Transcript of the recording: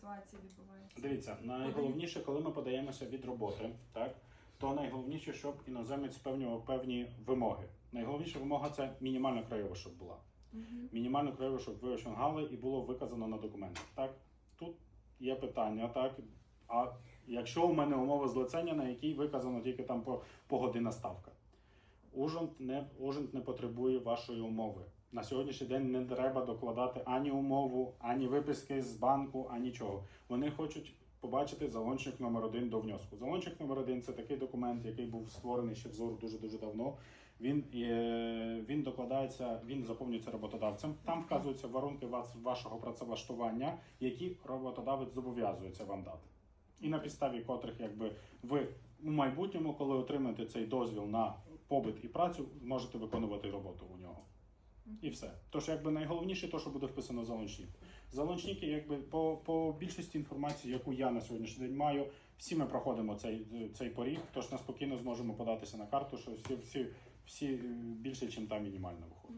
ситуації відбувається? Дивіться, найголовніше, коли ми подаємося від роботи, так то найголовніше, щоб іноземець спевнював певні вимоги. Найголовніша вимога це мінімальна краєва, щоб була. Мгм. Мінімальну краєву, щоб ви ошмангали і було виказано на документах. Так, тут є питання, так. А якщо у мене умова злицення, на якій виказано тільки там по погодинна ставка. Ужент не, ужент не потребує вашої умови. На сьогоднішній день не треба докладати ані умову, ані виписки з банку, ані нічого. Вони хочуть побачити залончик номер один до внеску. Залончик номер один це такий документ, який був створений ще взору дуже дуже давно. Він, е, він докладається, він заповнюється роботодавцем. Там вказуються варунки вас- вашого працевлаштування, які роботодавець зобов'язується вам дати. І на підставі котрих, якби ви у майбутньому, коли отримаєте цей дозвіл на побит і працю, можете виконувати роботу у нього. І все. Тож, якби найголовніше, то, що буде вписано в залончник. Залончники, якби по, по більшості інформації, яку я на сьогоднішній день маю, всі ми проходимо цей, цей поріг, тож ми спокійно зможемо податися на карту, що всі, всі, всі е, більше, ніж там мінімально виходить.